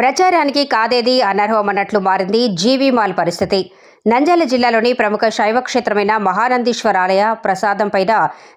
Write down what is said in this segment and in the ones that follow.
ప్రచారానికి కాదేది అనర్హమన్నట్లు మారింది జీవీమాల్ పరిస్థితి. నంద్యాల జిల్లాలోని ప్రముఖ శైవ క్షేత్రమైన మహానందీశ్వర ఆలయ ప్రసాదం పైన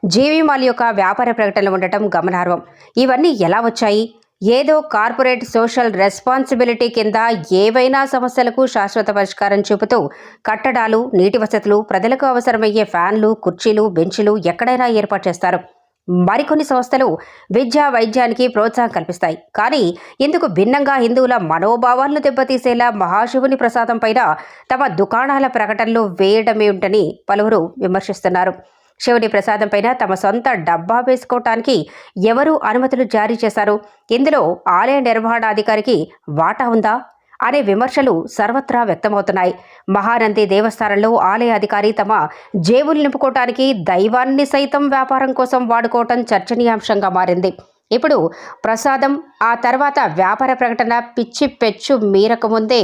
జీవీ మాల్ యొక్క వ్యాపార ప్రకటనలు ఉండటం గమనార్హం. ఇవన్నీ ఎలా వచ్చాయి? ఏదో కార్పొరేట్ సోషల్ రెస్పాన్సిబిలిటీ కింద ఏవైనా సమస్యలకు శాశ్వత పరిష్కారం చూపుతూ కట్టడాలు నీటి వసతులు ప్రజలకు అవసరమయ్యే ఫ్యాన్లు కుర్చీలు బెంచీలు ఎక్కడైనా ఏర్పాటు చేస్తారు. మరికొన్ని సంస్థలు విద్యా వైద్యానికి ప్రోత్సాహం కల్పిస్తాయి. కానీ ఇందుకు భిన్నంగా హిందువుల మనోభావాలను దెబ్బతీసేలా మహాశివుని ప్రసాదం పైన తమ దుకాణాల ప్రకటనలు వేయడమేమిటని పలువురు విమర్శిస్తున్నారు. శివుని ప్రసాదం పైన తమ సొంత డబ్బా వేసుకోవటానికి ఎవరు అనుమతులు జారీ చేశారు? ఇందులో ఆలయ నిర్వహణాధికారికి వాటా ఉందా? అనే విమర్శలు సర్వత్రా వ్యక్తమవుతున్నాయి. మహానంది దేవస్థానంలో ఆలయ అధికారి తమ జేబులు నింపుకోవటానికి దైవాన్ని సైతం వ్యాపారం కోసం వాడుకోవటం చర్చనీయాంశంగా మారింది. ఇప్పుడు ప్రసాదం ఆ తర్వాత వ్యాపార ప్రకటన పిచ్చి పెచ్చు మీరకముందే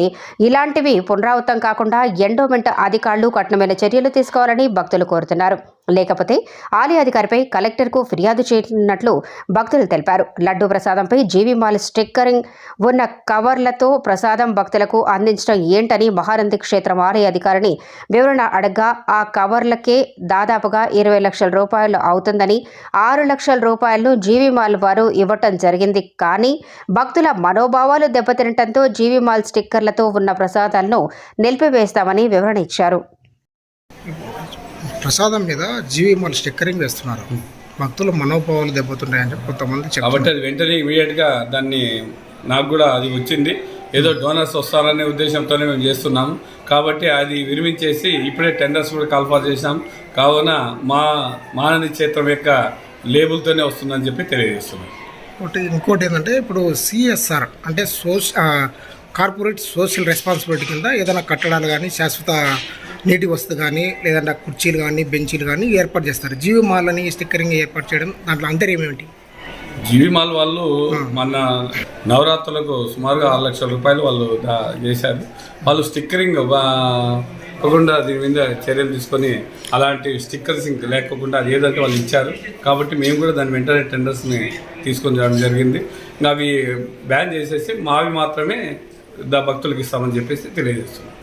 ఇలాంటివి పునరావృతం కాకుండా ఎండోమెంట్ అధికారులు కఠినమైన చర్యలు తీసుకోవాలని భక్తులు కోరుతున్నారు. లేకపోతే ఆలయ అధికారిపై కలెక్టర్కు ఫిర్యాదు చేయనున్నట్లు భక్తులు తెలిపారు. లడ్డూ ప్రసాదంపై జీవీమాల్ స్టిక్కరింగ్ ఉన్న కవర్లతో ప్రసాదం భక్తులకు అందించడం ఏంటని మహానంది క్షేత్రం ఆలయ అధికారిని వివరణ అడగ్గా ఆ కవర్లకే దాదాపుగా ఇరవై లక్షల రూపాయలు అవుతుందని ఆరు లక్షల రూపాయలను జీవీమాల్ వారు ఇవ్వటం జరిగింది. కానీ భక్తుల మనోభావాలు దెబ్బతినటంతో జీవీమాల్ స్టిక్కర్లతో ఉన్న ప్రసాదాలను నిలిపివేస్తామని వివరణ ఇచ్చారు. ప్రసాదం మీద జీవీమాల్ స్టిక్కరింగ్ వేస్తున్నారు. భక్తుల మనోభావాలు దెబ్బతున్నాయని చెప్పి కొంతమంది కాబట్టి అది వెంటనే ఇమీడియట్గా దాన్ని నాకు కూడా అది వచ్చింది. ఏదో డోనర్స్ వస్తారనే ఉద్దేశంతోనే మేము చేస్తున్నాము. కాబట్టి అది విరమించేసి ఇప్పుడే టెండర్స్ కూడా కాల్ఫా చేసాం కావున మా మానని క్షేత్రం యొక్క లేబుల్తోనే వస్తుందని చెప్పి తెలియజేస్తున్నాం. ఒకటి ఇంకోటి ఏంటంటే ఇప్పుడు సిఎస్ఆర్ అంటే సోష కార్పొరేట్ సోషల్ రెస్పాన్సిబిలిటీ కింద ఏదైనా కట్టడాలు కానీ శాశ్వత నీటి వసతి కానీ లేదంటే కుర్చీలు కానీ బెంచీలు కానీ ఏర్పాటు చేస్తారు. జీవి మాల్ అని స్టిక్కరింగ్ ఏర్పాటు చేయడం దాంట్లో అంతర్యం ఏమిటి? జీవిమాల్ వాళ్ళు మన నవరాత్రులకు సుమారుగా ఆరు లక్షల రూపాయలు వాళ్ళు చేశారు. వాళ్ళు స్టిక్కరింగ్ కాకుండా దీని మీద చర్యలు తీసుకొని అలాంటి స్టిక్కర్స్ ఇంక లేకోకుండా అది ఏదంటే వాళ్ళు ఇచ్చారు. కాబట్టి మేము కూడా దాని వెంటనే టెండర్స్ని తీసుకొని రావడం జరిగింది. ఇంకా అవి బ్యాన్ చేసేసి మావి మాత్రమే దా భక్తులకు ఇస్తామని చెప్పేసి తెలియజేస్తున్నాం.